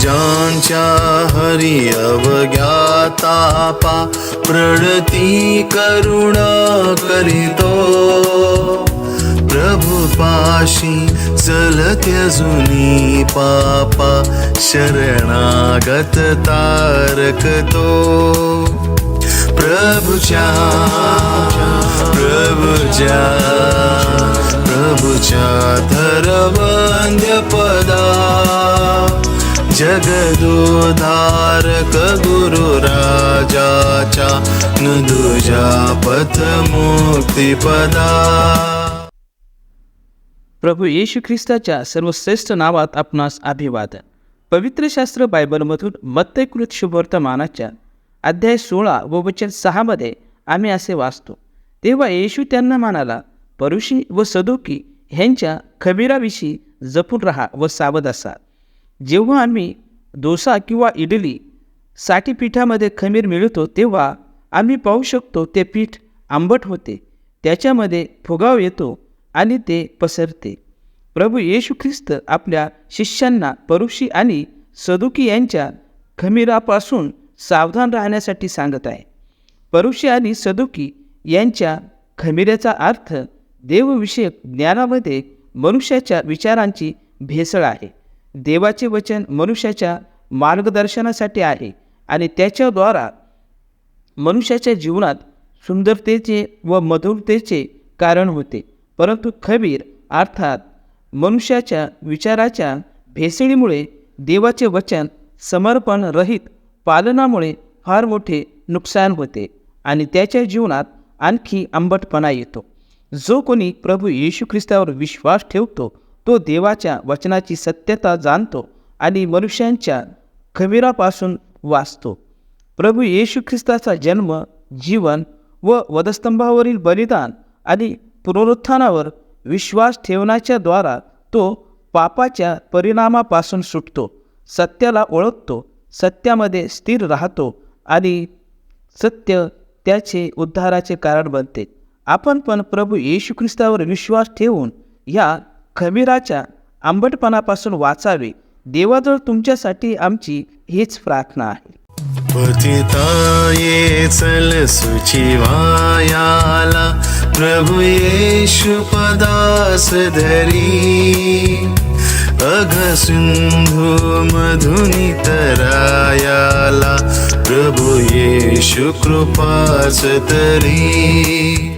ज्यांच्या हरि अवज्ञातापा प्रणती करुणा करीतो. प्रभु पाशी जुनी पापा शरणागत तारकतो प्रभुच्या प्रभुच्या प्रभुच्या धरवंद्य जगदोधारक गुरु नुदुजा पथ प्रभू येशू ख्रिस्ताच्या सर्वश्रेष्ठ नावात आपणास अभिवादन. पवित्र शास्त्र बायबलमधून मत्तकृत शुभवर्तमानाच्या अध्याय सोळा व वचन सहामध्ये आम्ही असे वाचतो तेव्हा येशू त्यांना म्हणाला परुषी व सदोकी ह्यांच्या खबीराविषयी जपून राहा व सावध असा जेव्हा आम्ही डोसा किंवा इडली साठी पिठामध्ये खमीर मिळवतो तेव्हा आम्ही पाहू शकतो ते पीठ आंबट होते त्याच्यामध्ये फुगाव येतो आणि ते पसरते. प्रभू येशू ख्रिस्त आपल्या शिष्यांना परुषी आणि सदुकी यांच्या खमीरापासून सावधान राहण्यासाठी सांगत आहे. परुषी आणि सदुकी यांच्या खमीऱ्याचा अर्थ देवविषयक ज्ञानामध्ये मनुष्याच्या विचारांची भेसळ आहे. देवाचे वचन मनुष्याच्या मार्गदर्शनासाठी आहे आणि त्याच्याद्वारा मनुष्याच्या जीवनात सुंदरतेचे व मधुरतेचे कारण होते. परंतु खबीर अर्थात मनुष्याच्या विचाराच्या भेसळीमुळे देवाचे वचन समर्पण रहित पालनामुळे फार मोठे नुकसान होते आणि त्याच्या जीवनात आणखी आंबटपणा येतो. जो कोणी प्रभू येशू ख्रिस्तावर विश्वास ठेवतो तो देवाच्या वचनाची सत्यता जाणतो आणि मनुष्यांच्या खमीरापासून वाचतो. प्रभू येशू ख्रिस्ताचा जन्म जीवन व वधस्तंभावरील बलिदान आणि पुनरुत्थानावर विश्वास ठेवण्याच्या द्वारा तो पापाच्या परिणामापासून सुटतो सत्याला ओळखतो सत्यामध्ये स्थिर राहतो आणि सत्य त्याचे उद्धाराचे कारण बनते. आपण पण प्रभू येशू ख्रिस्तावर विश्वास ठेवून या खमीराच्या आंबटपणापासून वाचावे. देवाजवळ तुमच्यासाठी आमची हीच प्रार्थना आहे. पतिताये चल सुचिवायाला प्रभु येशु पदास धरी. अघ सिंधु मधुनी तरायाला. प्रभु येशु कृपास तरी